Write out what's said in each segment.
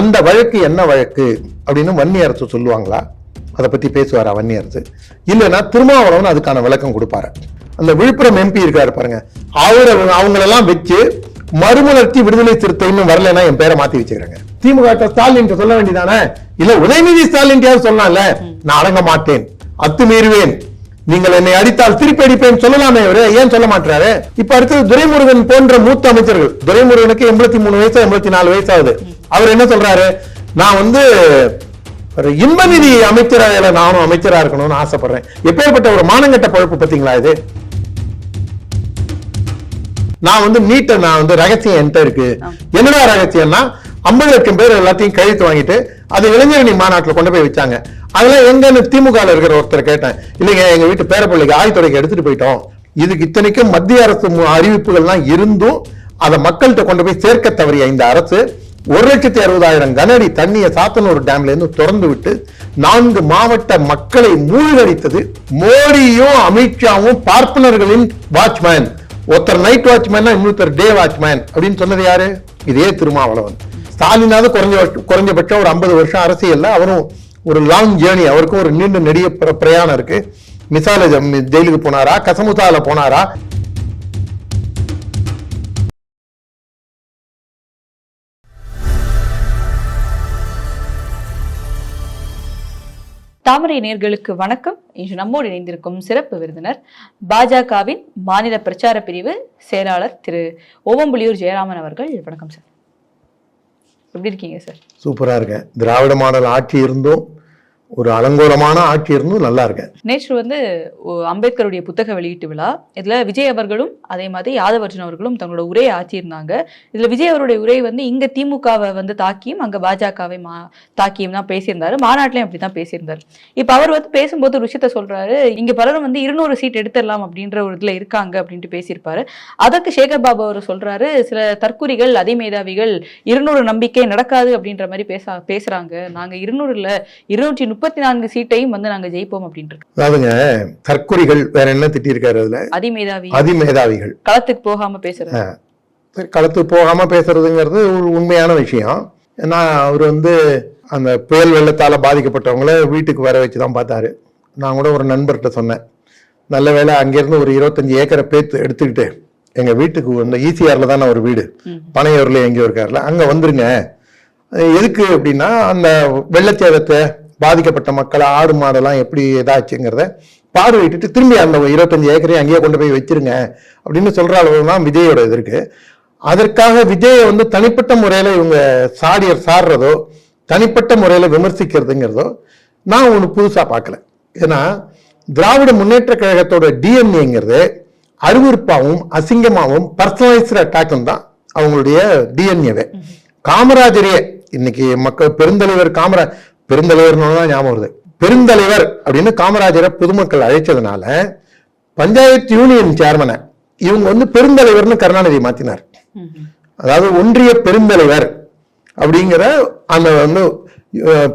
அந்த வழக்கு என்ன வழக்கு அப்படின்னு வன்னி அரசு சொல்லுவாங்களா? அதை பத்தி பேசுவாரா வன்னி அரசு இல்லைன்னா திருமாவளவன் அதுக்கான விளக்கம் கொடுப்பாரு. அந்த விழுப்புரம் எம்பி இருக்காரு பாருங்க. அவர் அவங்களெல்லாம் வச்சு மறுமலர்ச்சி விடுதலை சிறுத்தைன்னு வரலைன்னா என் பேரை மாத்தி வச்சுக்கிறாங்க. திமுக ஸ்டாலின் சொல்ல வேண்டியதானே? இல்ல உதயநிதி ஸ்டாலின் சொன்னால நான் அடங்க மாட்டேன் அத்துமீறுவேன். நீங்கள் என்னை அடித்தால் திருப்பி அடிப்பேன் சொல்லலாமே அவரு ஏன் சொல்ல மாட்டாரு இப்ப அடுத்தது துரைமுருகன் போன்ற மூத்த அமைச்சர்கள் துரைமுருகனுக்கு எண்பத்தி மூணு வயசு எண்பத்தி நாலு வயசாகுது அவர் என்ன சொல்றாரு? நான் வந்து ஒரு இன்ப நிதி அமைச்சராக நானும் அமைச்சரா இருக்கணும்னு ஆசைப்படுறேன். எப்பேற்பட்ட ஒரு மானங்கட்ட பழப்பு பாத்தீங்களா இது? நான் வந்து நீட்ட நான் வந்து ரகசியம் என்கிட்ட இருக்கு. என்னடா ரகசியம்னா ஐம்பது லட்சம் பேர் எல்லாத்தையும் கழித்து வாங்கிட்டு அது இளைஞரணி மாநாட்டுல கொண்டு போய் வச்சாங்க. அதெல்லாம் எங்கன்னு திமுக இருக்கிற ஒருத்தர் கேட்டேன். இல்லைங்க எங்க வீட்டு பேரப்பிள்ளைக்கு ஆய்த்துறைக்கு எடுத்துட்டு போயிட்டோம். இதுக்கு இத்தனைக்கும் மத்திய அரசு அறிவிப்புகள்லாம் இருந்தும் அதை மக்கள்கிட்ட கொண்டு போய் சேர்க்க தவறிய இந்த அரசு ஒரு லட்சத்தி அறுபதாயிரம் கனஅடி தண்ணியை சாத்தனூர் டேம்ல இருந்து திறந்து விட்டு நான்கு மாவட்ட மக்களை மூழ்கடித்தது மோடியும் அமித்ஷாவும் பார்ப்பனர்களின் வாட்ச்மேன். ஒருத்தர் நைட் வாட்ச்மேன் இன்னொருத்தர் டே வாட்ச்மேன். அப்படின்னு சொன்னது யாரு? இதே திருமாவளவன். ஸ்டாலினாவது குறைஞ்ச குறைஞ்சபட்சம் ஒரு ஐம்பது வருஷம் அரசியலில் அவரும் ஒரு லாங் ஜேர்னி அவருக்கும் ஒரு நீண்ட நெடிய பிரயாணம் இருக்கு. மிசால ஜெயிலுக்கு போனாரா? கசமுசால போனாரா? தாமரை நேர்களுக்கு வணக்கம். இன்று நம்மோடு இணைந்திருக்கும் சிறப்பு விருந்தினர் பாஜகவின் மாநில பிரச்சார பிரிவு செயலாளர் திரு ஓவம்புலியூர் ஜெயராமன் அவர்கள். வணக்கம் சார். எப்படி இருக்கீங்க சார்? சூப்பரா இருக்கேன். திராவிட மாடல் ஆட்சி இருந்தும் ஒரு அலங்கோலமான ஆட்சி இருந்தும் நல்லா இருக்கு நேற்று வந்து அம்பேத்கருடைய புத்தக வெளியீட்டு விழா. இதுல விஜய் அவர்களும் அதே மாதிரி யாதவர்ஜன் அவர்களும் தங்களோட உரையை ஆற்றியிருந்தாங்க. இதுல விஜய் அவருடைய உரை வந்து இங்க திமுகவை வந்து தாக்கியும் அங்க பாஜகவை மா தாக்கியும் தான் பேசியிருந்தாரு. மாநாட்டிலையும் அப்படிதான் பேசியிருந்தாரு. இப்ப அவர் வந்து பேசும்போது ஒரு விஷயத்த சொல்றாரு இங்க பலரும் வந்து இருநூறு சீட் எடுத்துடலாம் அப்படின்ற ஒரு இதுல இருக்காங்க அப்படின்ட்டு பேசியிருப்பாரு. அதற்கு சேகர் பாபு அவர் சொல்றாரு சில தற்குறிகள் அதிமேதாவிகள் இருநூறு நம்பிக்கை நடக்காது அப்படின்ற மாதிரி பேச பேசுறாங்க. நாங்க இருநூறுல இருநூற்றி முப்பத்தி நான்கு சீட்டையும் வந்து நாங்க ஜெயிப்போம் அப்படின்ட்டு. அதாவதுங்க தற்குறிகள் வேற என்ன திட்டிருக்காரு அதுல? அதிமேதாவி. அதிமேதாவிகள். களத்துக்கு போகாம பேசுறது. சரி களத்து போகாம பேசுறதுங்கிறது ஒரு உண்மையான விஷயம். ஏன்னா அவர் வந்து அந்த புயல் வெள்ளத்தால பாதிக்கப்பட்டவங்கள வீட்டுக்கு வர வச்சு தான் பார்த்தாரு. நான் கூட ஒரு நண்பர்கிட்ட சொன்னேன். நல்ல வேளை அங்கேருந்து ஒரு இருபத்தஞ்சு ஏக்கரை பேத்து எடுத்துக்கிட்டு எங்க வீட்டுக்கு வந்து ஈசிஆர்ல தானே ஒரு வீடு. பனையூர்ல எங்கேயோ இருக்காருல அங்க வந்துருங்க. எதுக்கு அப்படின்னா அந்த வெள்ளச்சேதத்தை பாதிக்கப்பட்ட மக்களை ஆடு மாடெல்லாம் எப்படி இதாச்சுங்கிறத பார்வையிட்டுட்டு திரும்பி அந்த இருபத்தஞ்சு ஏக்கரையும் அங்கேயே கொண்டு போய் வச்சிருங்க அப்படின்னு சொல்ற அளவு தான் விஜயோட இது இருக்கு. அதற்காக விஜயை வந்து தனிப்பட்ட முறையில இவங்க சாடியர் சாடுறதோ தனிப்பட்ட முறையில விமர்சிக்கிறதுங்கிறதோ நான் ஒன்று புதுசா பார்க்கல. ஏன்னா திராவிட முன்னேற்ற கழகத்தோட டிஎன்ஏங்கிறது அருவருப்பாகவும் அசிங்கமாகவும் பர்சனலைஸ்டு அட்டாக்கும் தான் அவங்களுடைய டிஎன்ஏவே காமராஜரே இன்னைக்கு மக்கள் பெருந்தலைவர் காமரா பெருந்தலைவர்னு தான் ஞாபகம் வருது. பெருந்தலைவர் அப்படின்னு காமராஜரை பொதுமக்கள் அழைச்சதுனால பஞ்சாயத்து யூனியன் சேர்மனை இவங்க வந்து பெருந்தலைவர்னு கருணாநிதி மாத்தினார். அதாவது ஒன்றிய பெருந்தலைவர் அப்படிங்கிற அந்த வந்து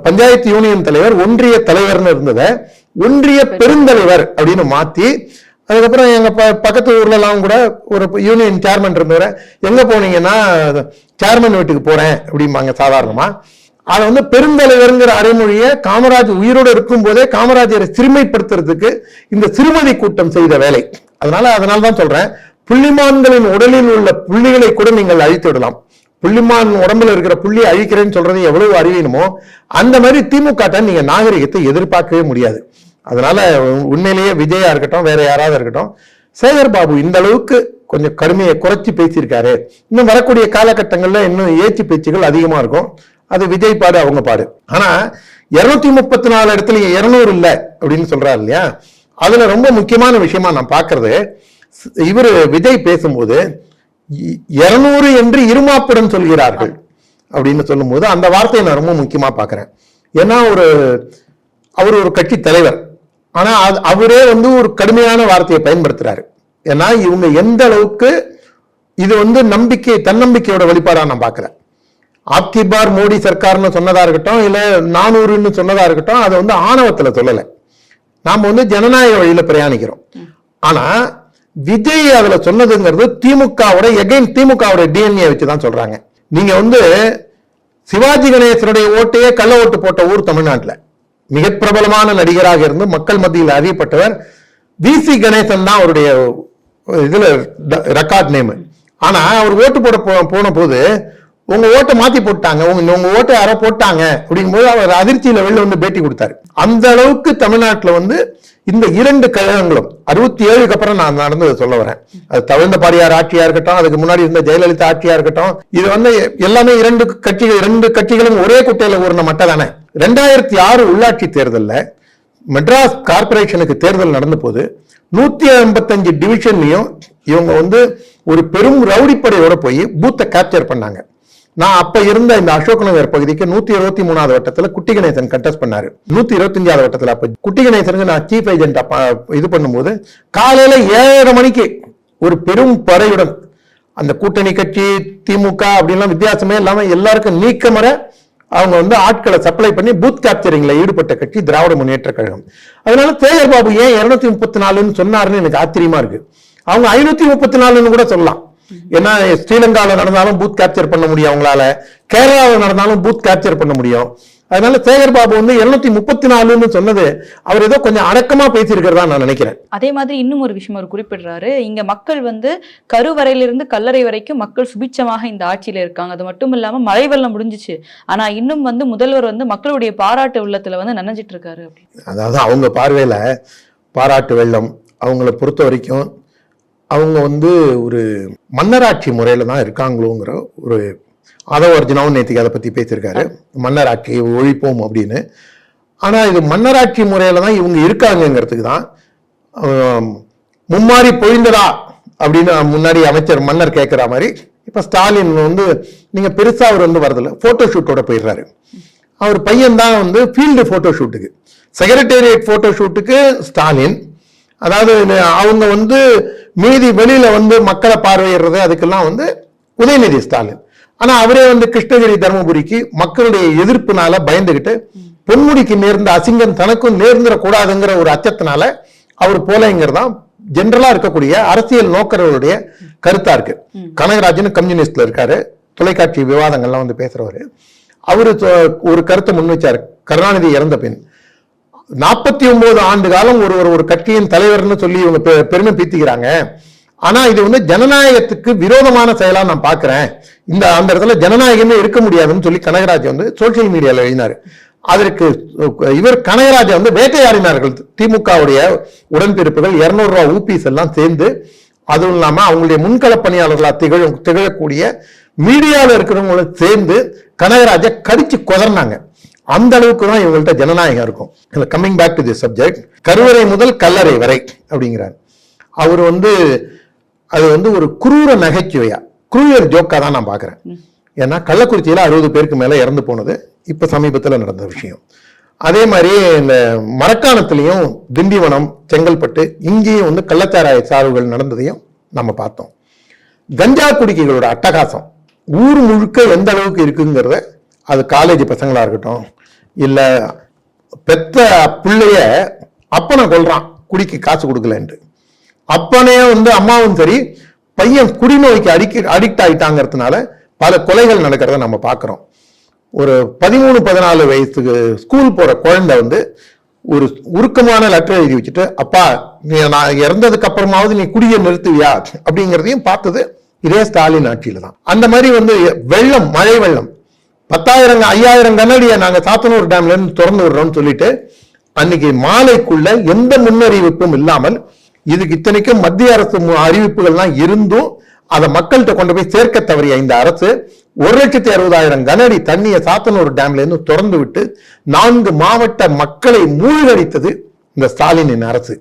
பஞ்சாயத்து யூனியன் தலைவர் ஒன்றிய தலைவர்னு இருந்ததை ஒன்றிய பெருந்தலைவர் அப்படின்னு மாத்தி அதுக்கப்புறம் எங்க ப- பக்கத்து ஊர்ல எல்லாம் கூட ஒரு யூனியன் சேர்மன் இருந்தவரை எங்க போனீங்கன்னா சேர்மன் வீட்டுக்கு போறேன் அப்படிம்பாங்க சாதாரணமா. அதை வந்து பெருந்தலைவருங்கிற அடைமொழியை காமராஜ் உயிரோடு இருக்கும் போதே காமராஜரை சிறுமைப்படுத்துறதுக்கு இந்த சிறுமதி கூட்டம் செய்த வேலை. அதனால அதனால தான் சொல்றேன் புள்ளிமான்களின் உடலில் உள்ள புள்ளிகளை கூட நீங்கள் அழித்து விடலாம். புள்ளிமான் உடம்புல இருக்கிற புள்ளி அழிக்கிறேன்னு சொல்றது எவ்வளவு அறிவீனமோ அந்த மாதிரி திமுக நீங்க நாகரிகத்தை எதிர்பார்க்கவே முடியாது. அதனால உண்மையிலேயே விஜயா இருக்கட்டும் வேற யாராவது இருக்கட்டும் சேகர் பாபு இந்த அளவுக்கு கொஞ்சம் கடுமையை குறைச்சி பேசியிருக்காரு. இன்னும் வரக்கூடிய காலகட்டங்களில் இன்னும் ஏற்றி பேச்சுகள் அதிகமாக இருக்கும். அது விஜய் பாடு அவங்க பாடு. ஆனா இருநூத்தி முப்பத்தி நாலு இடத்துல இருநூறு இல்ல அப்படின்னு சொல்றாரு இல்லையா? அதுல ரொம்ப முக்கியமான விஷயமா நான் பாக்குறது இவர் விஜய் பேசும்போது இருநூறு என்று இருமாப்புடன் சொல்கிறார்கள் அப்படின்னு சொல்லும்போது அந்த வார்த்தையை நான் ரொம்ப முக்கியமா பாக்குறேன் ஏன்னா ஒரு அவர் ஒரு கட்சி தலைவர். ஆனா அது அவரே வந்து ஒரு கடுமையான வார்த்தையை பயன்படுத்துறாரு. ஏன்னா இவங்க எந்த அளவுக்கு இது வந்து நம்பிக்கை தன்னம்பிக்கையோட வெளிப்பாடா நான் பாக்குறேன் ஆப்கி பார் மோடி சர்க்கார்னு சொன்னதா இருக்கட்டும் இல்லை நானூறுன்னு சொன்னதா இருக்கட்டும் அதை வந்து ஆணவத்துல சொல்லலை. நாம் வந்து ஜனநாயக வழியில பிரயாணிக்கிறோம். ஆனா விஜய் அதில் சொன்னதுங்கிறது திமுகவோட எகைன் திமுகவோட டிஎன்ஏ வச்சு தான் சொல்றாங்க. நீங்க வந்து சிவாஜி கணேசனுடைய ஓட்டையே கள்ள ஓட்டு போட்ட ஊர் தமிழ்நாட்டில் மிக பிரபலமான நடிகராக இருந்து மக்கள் மத்தியில் அறியப்பட்டவர் வி சி கணேசன் தான் அவருடைய இதில் ரெக்கார்ட் நேம் ஆனால் அவர் ஓட்டு போட போ- போன போது உங்க ஓட்டை மாத்தி போட்டாங்க. உங்க உங்க ஓட்டை யாரோ போட்டாங்க. அப்படிங்கும்போது அவர் அதிர்ச்சியில வெளில வந்து பேட்டி கொடுத்தாரு. அந்த அளவுக்கு தமிழ்நாட்டில் வந்து இந்த இரண்டு கழகங்களும் அறுபத்தி ஏழுக்கு அப்புறம் நான் நடந்ததை சொல்ல வரேன். அது தவிழ்ந்த பாரியார் ஆட்சியா இருக்கட்டும் அதுக்கு முன்னாடி இருந்த ஜெயலலிதா ஆட்சியா இருக்கட்டும் இது வந்து எல்லாமே இரண்டு கட்சிகள் இரண்டு கட்சிகளும் ஒரே குட்டையில ஊறின மட்டை தானே. ரெண்டாயிரத்தி ஆறு உள்ளாட்சி தேர்தலில் மெட்ராஸ் கார்ப்பரேஷனுக்கு தேர்தல் நடந்த போது நூத்தி ஐம்பத்தஞ்சு டிவிஷன்லையும் இவங்க வந்து ஒரு பெரும் ரவுடிப்படையோட போய் பூத்தை கேப்சர் பண்ணாங்க. நான் அப்ப இருந்த இந்த அசோக் நகர் பகுதிக்கு நூத்தி இருபத்தி மூணாவது வட்டத்துல குட்டி கணேசன் கண்டஸ்ட் பண்ணாரு. நூத்தி இருபத்தஞ்சாவது வட்டத்துல அப்ப குட்டி கணேசனுக்கு நான் சீஃப் ஏஜென்ட் இது பண்ணும்போது காலையில ஏழரை மணிக்கு ஒரு பெரும் படையுடன் அந்த கூட்டணி கட்சி திமுக அப்படின்லாம் வித்தியாசமே இல்லாம எல்லாருக்கும் நீக்கமர அவங்க வந்து ஆட்களை சப்ளை பண்ணி பூத் கேப்சரிங்ல ஈடுபட்ட கட்சி திராவிட முன்னேற்ற கழகம். அதனால தேஜர் பாபு ஏன் இருநூத்தி முப்பத்தி நாலுன்னு சொன்னாருன்னு எனக்கு ஆச்சரியமா இருக்கு. அவங்க ஐநூத்தி முப்பத்தி நாலுன்னு கூட சொல்லலாம். ஏன்னா ஸ்ரீலங்கால நடந்தாலும் பூத் கேப்சர் பண்ண முடியும் அவங்களால. கேரளாவில் நடந்தாலும் பூத் கேப்சர் பண்ண முடியும். அதனால சேகர் பாபு வந்து இருநூத்தி முப்பத்தி நாலுன்னு சொன்னது அவர் ஏதோ கொஞ்சம் அடக்கமா பேசியிருக்கிறதா நான் நினைக்கிறேன். அதே மாதிரி இன்னும் ஒரு விஷயம் அவர் குறிப்பிடுறாரு. இங்க மக்கள் வந்து கருவறையிலிருந்து கல்லறை வரைக்கும் மக்கள் சுபிட்சமாக இந்த ஆட்சியில இருக்காங்க. அது மட்டும் இல்லாம மழை வெள்ளம் முடிஞ்சிச்சு. ஆனா இன்னும் வந்து முதல்வர் வந்து மக்களுடைய பாராட்டு உள்ளத்துல வந்து நனைஞ்சிட்டு இருக்காரு அதாவது அவங்க பார்வையில பாராட்டு வெள்ளம் அவங்கள பொறுத்த வரைக்கும் அவங்க வந்து ஒரு மன்னராட்சி முறையில தான் இருக்காங்களோங்கிற ஒரு அதை ஒரிஜினாவும் நேற்றுக்கு அதை பற்றி பேசியிருக்காரு. மன்னராட்சி ஒழிப்போம் அப்படின்னு. ஆனால் இது மன்னராட்சி முறையில தான் இவங்க இருக்காங்கங்கிறதுக்கு தான் மும்மாறி பொழிந்ததா அப்படின்னு முன்னாடி அமைச்சர் மன்னர் கேட்குற மாதிரி இப்போ ஸ்டாலின் வந்து நீங்கள் பெருசாக அவர் வந்து வரதில்ல ஃபோட்டோ ஷூட்டோட போயிடுறாரு. அவர் பையன் தான் வந்து ஃபீல்டு ஃபோட்டோ ஷூட்டுக்கு செக்ரட்டேரியட் ஃபோட்டோ ஷூட்டுக்கு ஸ்டாலின் அதாவது அவங்க வந்து மீதி வெளியில வந்து மக்களை பார்வையிடுறது அதுக்கெல்லாம் வந்து உதயநிதி ஸ்டாலின். ஆனா அவரே வந்து கிருஷ்ணகிரி தருமபுரிக்கு மக்களுடைய எதிர்ப்புனால பயந்துகிட்டு பொன்முடிக்கு நேர்ந்த அசிங்கம் தனக்கும் நேர்ந்துடக்கூடாதுங்கிற ஒரு அச்சத்தினால அவர் போலங்கிறதான் ஜென்ரலா இருக்கக்கூடிய அரசியல் நோக்கர்களுடைய கருத்தா இருக்கு. கனகராஜன் கம்யூனிஸ்ட்ல இருக்காரு. தொலைக்காட்சி விவாதங்கள்லாம் வந்து பேசுறவரு. அவரு ஒரு கருத்தை முன் வச்சாரு கருணாநிதி இறந்த பின். நாற்பத்தி ஒன்பது ஆண்டு காலம் ஒரு ஒரு ஒரு கட்சியின் தலைவர்னு சொல்லி இவங்க பெ- பெருமை பீத்திக்கிறாங்க. ஆனா இது வந்து ஜனநாயகத்துக்கு விரோதமான செயலா நான் பாக்குறேன். இந்த அந்த இடத்துல ஜனநாயகமே இருக்க முடியாதுன்னு சொல்லி கனகராஜ் வந்து சோசியல் மீடியால எழுதினாரு. அதற்கு இவர் கனகராஜ வந்து வேட்டையாடினார்கள். திமுகவுடைய உடன்பிறப்புகள் இருநூறு ரூபா ஊபிஸ் எல்லாம் சேர்ந்து அதுவும் இல்லாம அவங்களுடைய முன்கள பணியாளர்களா திகழும் திகழக்கூடிய மீடியாவில் இருக்கிறவங்களும் சேர்ந்து கனகராஜ கடிச்சு கொதர்னாங்க அந்த அளவுக்கு தான் இவங்கள்ட்ட ஜனநாயகம் இருக்கும். Coming back to the subject கருவறை முதல் கல்லறை வரை அப்படிங்கிறார். அவர் வந்து அது வந்து ஒரு குரூர நகைச்சுவையா குரூயர் ஜோக்கா தான் நான் பார்க்கிறேன். ஏன்னா கள்ளக்குறிச்சியில அறுபது பேருக்கு மேல இறந்து போனது இப்ப சமீபத்துல நடந்த விஷயம். அதே மாதிரி இந்த மரக்காணத்திலையும் திண்டிவனம் செங்கல்பட்டு இங்கேயும் வந்து கள்ளச்சாராய சாவுகள் நடந்ததையும் நம்ம பார்த்தோம். கஞ்சா குடிக்கைகளோட அட்டகாசம் ஊர் முழுக்க எந்த அளவுக்கு இருக்குங்கிறத அது காலேஜ் பசங்களா இருக்கட்டும் இல்ல பெத்த பிள்ளைய அப்பனை கொள்றான் குடிக்கு காசு கொடுக்கலன்ட்டு. அப்பனே வந்து அம்மாவும் சரி பையன் குடிநோய்க்கு அடிக்க அடிக்ட் ஆயிட்டாங்கிறதுனால பல கொலைகள் நடக்கிறத நம்ம பார்க்குறோம் ஒரு பதிமூணு பதினாலு வயசுக்கு ஸ்கூல் போகிற குழந்தை வந்து ஒரு உருக்கமான லெட்டர் எழுதி வச்சுட்டு அப்பா நீ நான் இறந்ததுக்கு அப்புறமாவது நீ குடியை நிறுத்துவியா? அப்படிங்கிறதையும் பார்த்தது இதே ஸ்டாலின் ஆட்சியில் தான் அந்த மாதிரி வந்து வெள்ளம் மழை வெள்ளம். பத்தாயிரம் ஐயாயிரம் கண்ணடியை நாங்க சாத்தனூர் டேம்ல இருந்து திறந்து விடுறோம்னு சொல்லிட்டு அன்னைக்கு மாலைக்குள்ள எந்த முன்னறிவிப்பும் இல்லாமல் இதுக்கு இத்தனைக்கும் மத்திய அரசு அறிவிப்புகள்லாம் இருந்தும் அதை மக்கள்கிட்ட கொண்டு போய் சேர்க்க தவறிய இந்த அரசு ஒரு லட்சத்தி அறுபதாயிரம் கனஅடி தண்ணியை சாத்தனூர் டேம்ல இருந்து திறந்து விட்டு நான்கு மாவட்ட மக்களை மூழ்கடித்தது இந்த ஸ்டாலினின் அரசு.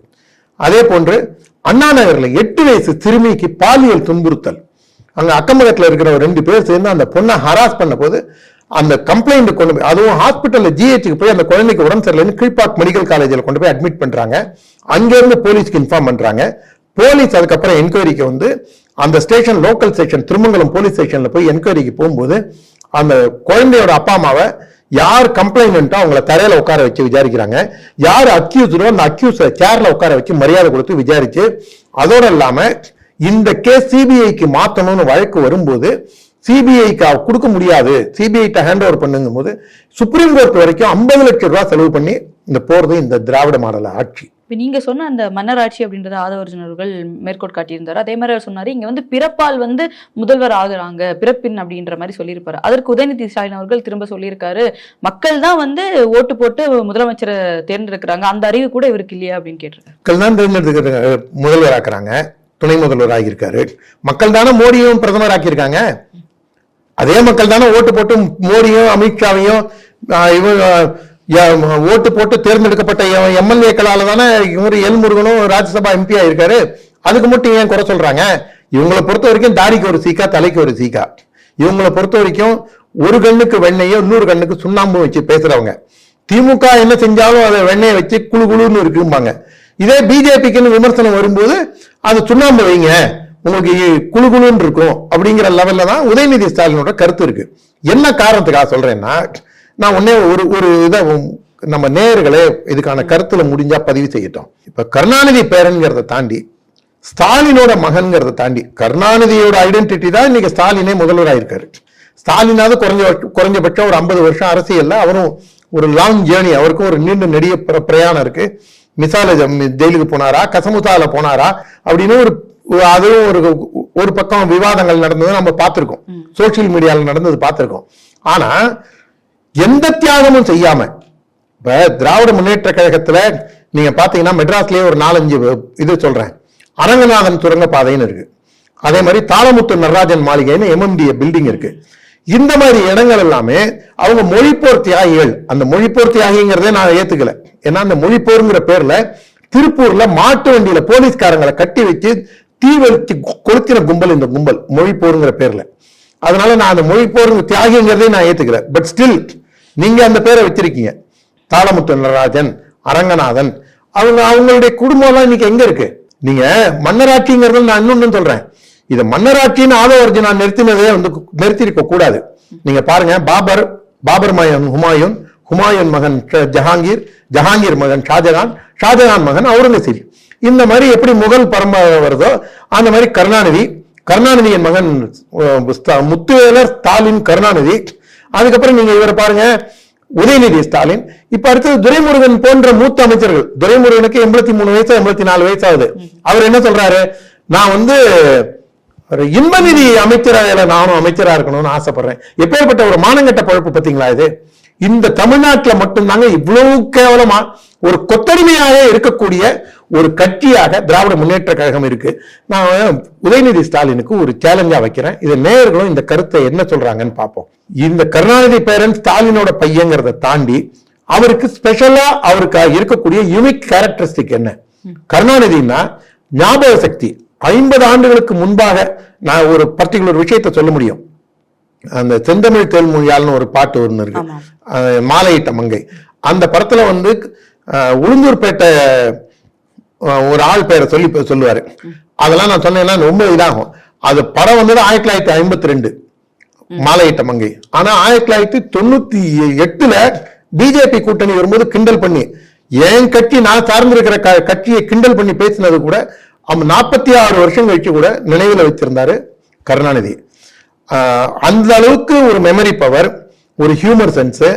அதே போன்று அண்ணா நகர்ல எட்டு வயசு சிறுமிக்கு பாலியல் துன்புறுத்தல். அங்க அக்கம்பகத்துல இருக்கிற ஒரு ரெண்டு பேர் சேர்ந்து அந்த பொண்ணை ஹராஸ் பண்ண போது அந்த கம்ப்ளைண்ட் கொண்டு போய் அதுவும் ஹாஸ்பிட்டலில் ஜிஹெச்சுக்கு போய் அந்த குழந்தைக்கு உடம்பு சரியில்லைன்னு கீழ்பாக் மெடிக்கல் காலேஜில் கொண்டு போய் அட்மிட் பண்ணுறாங்க அங்கேருந்து போலீஸ்க்கு இன்ஃபார்ம் பண்ணுறாங்க போலீஸ் அதுக்கப்புறம் என்கொயரிக்கு வந்து அந்த station local station Thirumangalam police ஸ்டேஷனில் போய் என்கொயரிக்கு போகும்போது அந்த குழந்தையோட அப்பா அம்மாவை யார் கம்ப்ளைண்ட்டோ அவங்கள தரையில உட்கார வச்சு விசாரிக்கிறாங்க. யார் அக்யூஸ்டோ அந்த அக்யூஸ் சேர்ல உட்கார வச்சு மரியாதை கொடுத்து விசாரிச்சு அதோடு இல்லாமல் இந்த கேஸ் சிபிஐக்கு மாற்றணும்னு வழக்கு வரும்போது சிபிஐக்கு கொடுக்க முடியாது. சிபிஐட்ட ஹேண்ட் ஓவர் பண்ணுங்கும் போது சுப்ரீம் கோர்ட் வரைக்கும் ஐம்பது லட்சம் ரூபாய் செலவு பண்ணி இந்த போறது இந்த திராவிட மாடல் ஆட்சி. இப்போ நீங்க சொன்ன அந்த மன்னராட்சி அப்படின்றத ஆதவர்ஜுன் அவர்கள் மேற்கோள் காட்டியிருந்தாரு. அதே மாதிரி அவர் சொன்னாரு இங்க வந்து பிறப்பால் வந்து முதல்வர் ஆகுறாங்க பிறப்பின் அப்படின்ற மாதிரி சொல்லியிருப்பாரு. அதற்கு உதயநிதி ஸ்டாலின் அவர்கள் திரும்ப சொல்லியிருக்காரு மக்கள் தான் வந்து ஓட்டு போட்டு முதலமைச்சரை தேர்ந்தெடுக்கிறாங்க. அந்த அறிவு கூட இவருக்கு இல்லையா அப்படின்னு கேட்டிருக்காரு. மக்கள் தான் தேர்ந்தெடுக்கிற முதல்வர் ஆக்குறாங்க துணை முதல்வர் ஆகியிருக்காரு. மக்கள் தானே மோடியும் பிரதமர் ஆக்கியிருக்காங்க. அதே மக்கள் தானே ஓட்டு போட்டு மோடியும் அமித்ஷாவையும் இவங்க ஓட்டு போட்டு தேர்ந்தெடுக்கப்பட்ட எம்எல்ஏக்களால தானே இவரு எல் முருகனும் ராஜ்யசபா எம்பி ஆயிருக்காரு. அதுக்கு மட்டும் ஏன் குறை சொல்றாங்க? இவங்களை பொறுத்த வரைக்கும் தாடிக்கு ஒரு சீக்கா தலைக்கு ஒரு சீக்கா. இவங்களை பொறுத்த வரைக்கும் ஒரு கண்ணுக்கு வெண்ணையோ இன்னொரு கண்ணுக்கு சுண்ணாம்பு வச்சு பேசுறவங்க. திமுக என்ன செஞ்சாலும் அதை வெண்ணையை வச்சு குழு குழுன்னு இருக்கும்பாங்க. இதே பிஜேபிக்குன்னு விமர்சனம் வரும்போது அது சுண்ணாம்பு வைங்க. உங்களுக்கு குழு குழுன்னு இருக்கும் அப்படிங்கிற லெவல்ல தான் உதயநிதி ஸ்டாலினோட கருத்து இருக்கு. என்ன காரணத்துக்காக சொல்றேன்னா நான் உடனே ஒரு ஒரு இதை நம்ம நேயர்களே இதுக்கான கருத்துல முடிஞ்சா பதிவு செய்யட்டோம். இப்ப கருணாநிதி பேரன்கிறத தாண்டி ஸ்டாலினோட மகன்கிறத தாண்டி கருணாநிதியோட ஐடென்டிட்டி தான் இன்னைக்கு ஸ்டாலினே முதல்வராக இருக்காரு ஸ்டாலினாவது குறைஞ்ச குறைஞ்சபட்சம் ஒரு ஐம்பது வருஷம் அரசியல்ல அவரும் ஒரு லாங் ஜேர்னி அவருக்கும் ஒரு நீண்ட நெடிய பிரயாணம் இருக்கு. மிசால ஜெயிலுக்கு போனாரா கசமுசால போனாரா அப்படின்னு ஒரு- அதுவும் ஒரு ஒரு பக்கம் விவாதங்கள் நடந்தது நம்ம பார்த்திருக்கோம். சோசியல் மீடியால நடந்தது பார்த்திருக்கோம். ஆனா எந்த தியாகமும் செய்யாம இப்ப திராவிட முன்னேற்ற கழகத்துல நீங்க பாத்தீங்கன்னா மெட்ராஸ்லயே ஒரு நாலஞ்சு இது சொல்றேன். அரங்கநாதன் சுரங்க பாதைன்னு இருக்கு. அதே மாதிரி தாளமுத்து நடராஜன் மாளிகைன்னு எம்எம்டி பில்டிங் இருக்கு. இந்த மாதிரி இடங்கள் எல்லாமே அவங்க மொழிப்போர் தியாகிகள். அந்த மொழிப்போர் தியாகிங்கிறதே நான் ஏத்துக்கல. ஏன்னா அந்த மொழிப்போருங்கிற பேர்ல திருப்பூர்ல மாட்டு வண்டியில போலீஸ்காரங்களை கட்டி வச்சு தீவர்த்தி வச்சு கொளுத்தின கும்பல் இந்த கும்பல் மொழி போருங்கிற பேர்ல. அதனால நான் அந்த மொழிப்போர் தியாகிங்கிறதே நான் ஏத்துக்கிறேன் பட் ஸ்டில் நீங்க அந்த பேரை வச்சிருக்கீங்க. தாளமுத்து நடராஜன் அரங்கநாதன் அவங்க அவங்களுடைய குடும்பம் எல்லாம் இன்னைக்கு எங்க இருக்கு? நீங்க மன்னராட்சிங்கிறது நான் இன்னொன்னு சொல்றேன். இதை மன்னராட்சின்னு நான் நிறுத்தினதே வந்து நிறுத்திருக்க கூடாது. நீங்க பாருங்க பாபர் பாபர் மகன் ஹுமாயூன் ஹுமாயூன் மகன் ஜஹாங்கீர் ஜஹாங்கீர் மகன் ஷாஜகான் ஷாஜகான் மகன் அவுரங்கசீப். இந்த மாதிரி எப்படி முகல் பரம்பரை வருதோ அந்த மாதிரி கருணாநிதி கருணாநிதியின் மகன் முத்துவேலர் ஸ்டாலின் கருணாநிதி. அதுக்கப்புறம் நீங்க இவரை பாருங்க உதயநிதி ஸ்டாலின். இப்ப அடுத்தது துரைமுருகன் போன்ற மூத்த அமைச்சர்கள். துரைமுருகனுக்கு எண்பத்தி மூணு வயசு எண்பத்தி நாலு வயசு ஆகுது அவர் என்ன சொல்றாரு? நான் வந்து ஒரு இன்பநிதி அமைச்சராக நானும் அமைச்சரா இருக்கணும்னு ஆசைப்படுறேன். எப்பேற்பட்ட ஒரு மானங்கட்ட பழப்பு பார்த்தீங்களா இது? இந்த தமிழ்நாட்டுல மட்டும்தாங்க இவ்வளவு கேவலமா ஒரு கொத்தடிமையாக இருக்கக்கூடிய ஒரு கட்சியாக திராவிட முன்னேற்ற கழகம் இருக்கு. நான் உதயநிதி ஸ்டாலினுக்கு ஒரு சேலஞ்சா வைக்கிறேன். இதை நேயர்களும் இந்த கருத்தை என்ன சொல்றாங்கன்னு பார்ப்போம். இந்த கருணாநிதி பேரன் ஸ்டாலினோட பையங்கிறத தாண்டி அவருக்கு ஸ்பெஷலா அவருக்கு இருக்கக்கூடிய யூனிக் கேரக்டரிஸ்டிக் என்ன? கருணாநிதினா ஞாபக சக்தி. ஐம்பது ஆண்டுகளுக்கு முன்பாக நான் ஒரு பர்டிகுலர் விஷயத்தை சொல்ல முடியும். அந்த செந்தமிழ் தேன்மொழியால்னு ஒரு பாட்டு ஒன்று இருக்கு. மாலையிட்ட மங்கை. அந்த படத்துல வந்து உளுந்தூர்பேட்டை ஒரு ஆள் பெயரை சொல்லி சொல்லுவாரு. அதெல்லாம் நான் சொன்னேன்னா ரொம்ப இதாகும். அது படம் வந்தது ஆயிரத்தி தொள்ளாயிரத்தி ஐம்பத்தி ரெண்டு மாலையிட்ட மங்கை. ஆனா ஆயிரத்தி தொள்ளாயிரத்தி தொண்ணூத்தி எட்டுல பிஜேபி கூட்டணி வரும்போது கிண்டல் பண்ணி என் கட்சி நான் சார்ந்திருக்கிற க- கட்சியை கிண்டல் பண்ணி பேசினது கூட அவன் நாற்பத்தி ஆறு வருஷம் கழிச்சு கூட நினைவில் வச்சிருந்தாரு கருணாநிதி. ஆஹ் அந்த அளவுக்கு ஒரு மெமரி பவர் ஒரு ஹியூமர் சென்ஸு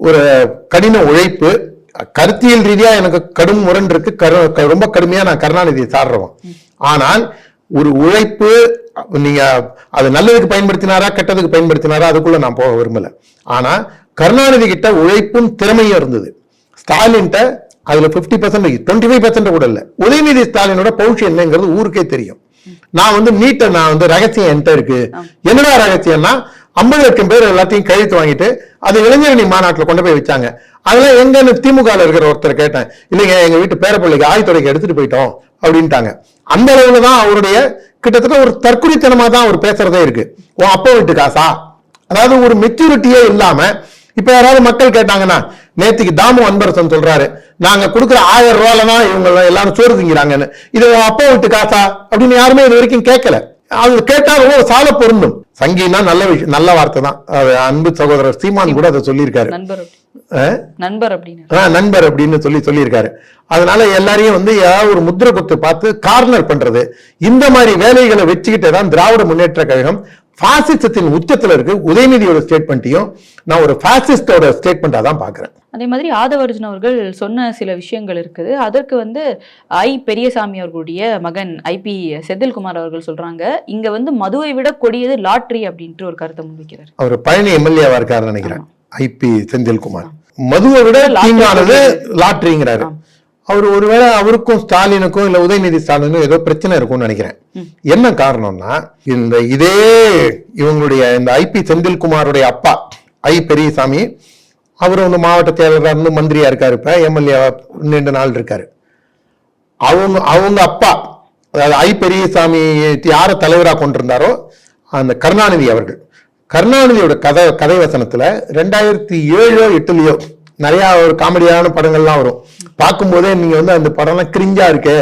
ஒரு கடின உழைப்பு கருத்தியல் ரீதியா எனக்கு கடும் முரண் இருக்கு. கரு- ரொம்ப கடுமையா நான் கருணாநிதியை சாடுறவன் ஆனால் ஒரு உழைப்பு நீங்க அது நல்லதுக்கு பயன்படுத்தினாரா கெட்டதுக்கு பயன்படுத்தினாரா அதுக்குள்ள நான் போக விரும்பல. ஆனா கருணாநிதி கிட்ட உழைப்பும் திறமையும் இருந்தது. ஸ்டாலின்ட்ட அதுல 50% பர்சன்ட் டுவெண்ட்டி ஃபைவ் பர்சன்ட் கூட இல்ல. உதயநிதி ஸ்டாலினோட பவுச்சு என்னங்கிறது ஊருக்கே தெரியும். நான் வந்து நீட்டை நான் வந்து ரகசியம் என்கிட்ட இருக்கு. என்னடா ரகசியம்னா ஐம்பது லட்சம் பேர் எல்லாத்தையும் கையெழுத்து வாங்கிட்டு அது இளைஞரணி மாநாட்டில் கொண்டு போய் வச்சாங்க. அதெல்லாம் எங்கன்னு திமுக இருக்கிற ஒருத்தர் கேட்டேன். இல்லைங்க எங்க வீட்டு பேரப்பிள்ளைக்கு ஆய்த்துறைக்கு எடுத்துட்டு போயிட்டோம் அப்படின்ட்டாங்க. அந்த அளவுல தான் அவருடைய கிட்டத்தட்ட ஒரு தற்கொலைத்தனமாக தான் அவர் பேசுறதே இருக்கு. உன் அப்பா வீட்டு காசா? அதாவது ஒரு மெச்சூரிட்டியே இல்லாம இப்ப யாராவது மக்கள் கேட்டாங்கன்னா நேத்துக்கு தாமு அன்பரசன் சொல்றாரு நாங்க கொடுக்குற ஆயிரம் ரூபாயில தான் இவங்க எல்லாரும் சோறு திங்கிறாங்கன்னு. இது உன் அப்பா வீட்டு காசா? அப்படின்னு யாருமே இது வரைக்கும் கேட்கல. அது கேட்டா ரொம்ப சால பொருந்தும். சங்கினா நல்ல விஷயம் நல்ல வார்த்தை தான். அது அன்பு சகோதரர் சீமான் கூட அதை சொல்லியிருக்காரு. நண்பர் நண்பர் அப்படின்னு. சொல்லி சொல்லியிருக்காரு. அதனால எல்லாரையும் வந்து ஏதாவது ஒரு முத்திரை குத்து பார்த்து கார்னர் பண்றது. இந்த மாதிரி வேலைகளை வச்சுக்கிட்டு தான் திராவிட முன்னேற்ற கழகம் பாசிசத்தின் உச்சத்துல இருக்கு. உதயநிதியோட ஸ்டேட்மெண்ட்டையும் நான் ஒரு பாசிஸ்டோட ஸ்டேட்மெண்டா தான் பாக்குறேன் அதே மாதிரி ஆதவர்ஜுன் அவர்கள் சொன்ன சில விஷயங்கள் இருக்குது. அதற்கு வந்து ஐ. பெரியசாமி அவர்களுடைய மகன் ஐபி செந்தில்குமார் அவர்கள் சொல்றாங்க இங்க வந்து மதுவை விட கொடியது லாட்ரி அப்படின்ட்டு ஒரு கருத்தை முன்வைக்கிறார். அவர் பழனி எம்எல்ஏவா இருக்காருன்னு நினைக்கிறேன். ஐபி செந்தில்குமார். மதுவை விட தீங்கானது லாட்ரிங்கிறாரு. அவர் ஒருவேளை அவருக்கும் ஸ்டாலினுக்கும் இல்ல உதயநிதி ஸ்டாலினுக்கும் ஏதோ பிரச்சனை இருக்கும்னு நினைக்கிறேன். என்ன காரணம்னா இந்த இதே இவங்களுடைய இந்த ஐபி செந்தில்குமாருடைய அப்பா ஐ பெரியசாமி அவர் வந்து மாவட்ட செயலராக இருந்து மந்திரியா இருக்காரு இப்ப எம்எல்ஏ நீண்ட நாள் இருக்காரு. அவங்க அவங்க அப்பா அதாவது ஐ பெரியசாமி யார தலைவரா கொண்டிருந்தாரோ அந்த கருணாநிதி அவர்கள். கருணாநிதியோட கதை கதை வசனத்துல ரெண்டாயிரத்தி ஏழோ எட்டுலயோ நிறைய ஒரு காமெடியான படங்கள்லாம் வரும். பார்க்கும்போதே நீங்க வந்து அந்த படம்லாம் கிரிஞ்சா இருக்கு.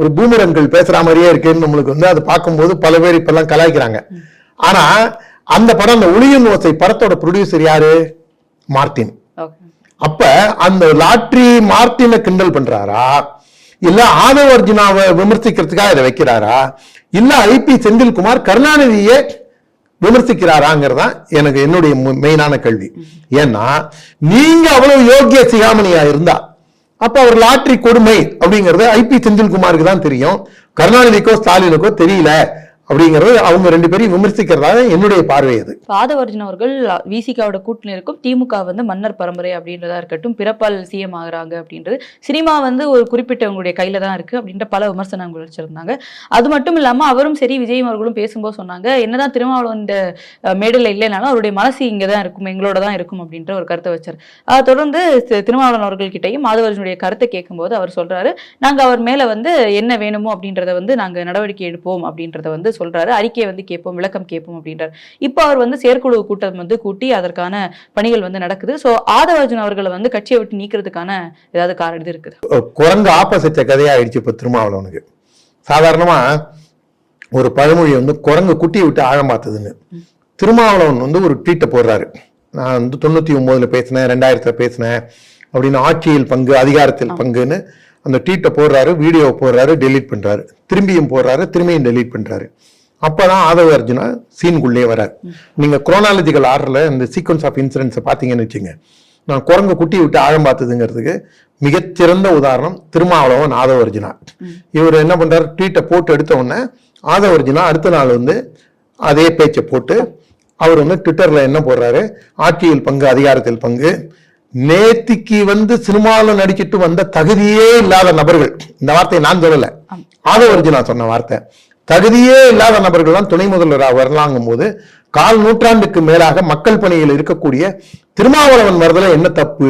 ஒரு பூமரங்கள் பேசுற மாதிரியே இருக்குன்னு நம்மளுக்கு வந்து அதை பார்க்கும்போது பல பேர் இப்பெல்லாம் கலாய்க்கிறாங்க. ஆனா அந்த படம் அந்த ஒளியின் ஓசை படத்தோட ப்ரொடியூசர் யாரு? மார்ட்டின். ஓகே அப்ப அந்த லாட்ரி மார்ட்டினை கிண்டல் பண்றாரா? இல்ல ஆதவ அர்ஜுனாவை விமர்சிக்கிறதுக்காக இதை வைக்கிறாரா? இல்ல ஐபி செந்தில்குமார் கருணாநிதியே விமர்சிக்கிறாராங்கிறதா எனக்கு என்னுடைய மெயினான கேள்வி. ஏன்னா நீங்க அவ்வளவு யோக்கிய சிகாமணியா இருந்தா அப்ப அவர் லாட்ரி கொடுமை அப்படிங்கறது ஐபி செந்தில்குமாருக்கு தான் தெரியும். கருணாநிதிக்கோ ஸ்டாலினுக்கோ தெரியல. அப்படிங்கறது அவங்க ரெண்டு பேரையும் விமர்சிக்கிறதாக என்னுடைய பார்வை அது. இப்ப அவர்கள் விசிகாவோட கூட்டணி இருக்கும் திமுக வந்து மன்னர் பரம்பரை அப்படின்றதா இருக்கட்டும் பிறப்பால் சிஎம் ஆகுறாங்க அப்படின்றது. சினிமா வந்து ஒரு குறிப்பிட்டவங்களுடைய கையில தான் இருக்கு அப்படின்ற பல விமர்சனங்கள் வச்சிருந்தாங்க. அது மட்டும் இல்லாம அவரும் சரி விஜய் அவர்களும் பேசும்போது சொன்னாங்க என்னதான் திருமாவளவன் இந்த மேடையில் இல்லைனாலும் அவருடைய மனசு இங்க தான் இருக்கும் எங்களோட தான் இருக்கும் அப்படின்ற ஒரு கருத்தை வச்சார். தொடர்ந்து திருமாவளவன் அவர்கள்கிட்டையும் மாதவர்ஜனுடைய கருத்தை கேட்கும்போது அவர் சொல்றாரு நாங்க அவர் மேல வந்து என்ன வேணுமோ அப்படின்றத வந்து நாங்க நடவடிக்கை எடுப்போம் அப்படின்றத வந்து சொல்றாரு அறிக்கையை வந்து கேட்போம் விளக்கம் கேட்போம் அப்படின்றார். இப்போ அவர் வந்து செயற்குழு கூட்டம் வந்து கூட்டி அதற்கான பணிகள் வந்து நடக்குது. ஸோ ஆதவர்ஜுன் அவர்களை வந்து கட்சியை விட்டு நீக்கிறதுக்கான ஏதாவது காரணம் இது இருக்குது? குரங்கு ஆப்போசிட்ட கதையா ஆயிடுச்சு இப்ப திருமாவளவனுக்கு. சாதாரணமா ஒரு பழமொழி வந்து குரங்கு குட்டியை விட்டு ஆழம் பார்த்ததுன்னு. திருமாவளவன் வந்து ஒரு ட்வீட்டை போடுறாரு. நான் வந்து தொண்ணூத்தி ஒன்பதுல பேசினேன் ரெண்டாயிரத்துல பேசினேன் அப்படின்னு ஆட்சியில் பங்கு அதிகாரத்தில் பங்குன்னு அந்த ட்வீட்டை போடுறாரு வீடியோ போடுறாரு டெலீட் பண்றாரு. திரும்பியும் போடுறாரு திரும்பியும் டெலீட் பண்றாரு அப்பதான் ஆதவ அர்ஜுனா சீனுக்குள்ளே வரார். நீங்க குரோனாலஜிக்கல் ஆர்டர்ல இந்த சீக்வன்ஸ் ஆஃப் இன்சிடென்ட்ஸை பார்த்தீங்கன்னு வச்சுங்க. நான் குரங்கு குட்டி விட்டு ஆழம் பார்த்ததுங்கிறதுக்கு மிகச்சிறந்த உதாரணம் திருமாவளவன் ஆதவ அர்ஜுனா. இவர் என்ன பண்றாரு? ட்வீட்டை போட்டு எடுத்த உடனே ஆதவ அர்ஜுனா அடுத்த நாள் வந்து அதே பேச்சை போட்டு அவர் வந்து ட்விட்டர்ல என்ன போடுறாரு? ஆட்சியில் பங்கு அதிகாரத்தில் பங்கு. நேத்திக்கு வந்து சினிமாவில் நடிச்சிட்டு வந்த தகுதியே இல்லாத நபர்கள். இந்த வார்த்தையை நான் சொல்லல. ஆதவ அர்ஜுனா சொன்ன வார்த்தை. தகுதியே இல்லாத நபர்கள் தான் துணை முதல்வராக வரலாங்கும் போது கால் நூற்றாண்டுக்கு மேலாக மக்கள் பணியில் இருக்கக்கூடிய திருமாவளவன் வரதுல என்ன தப்பு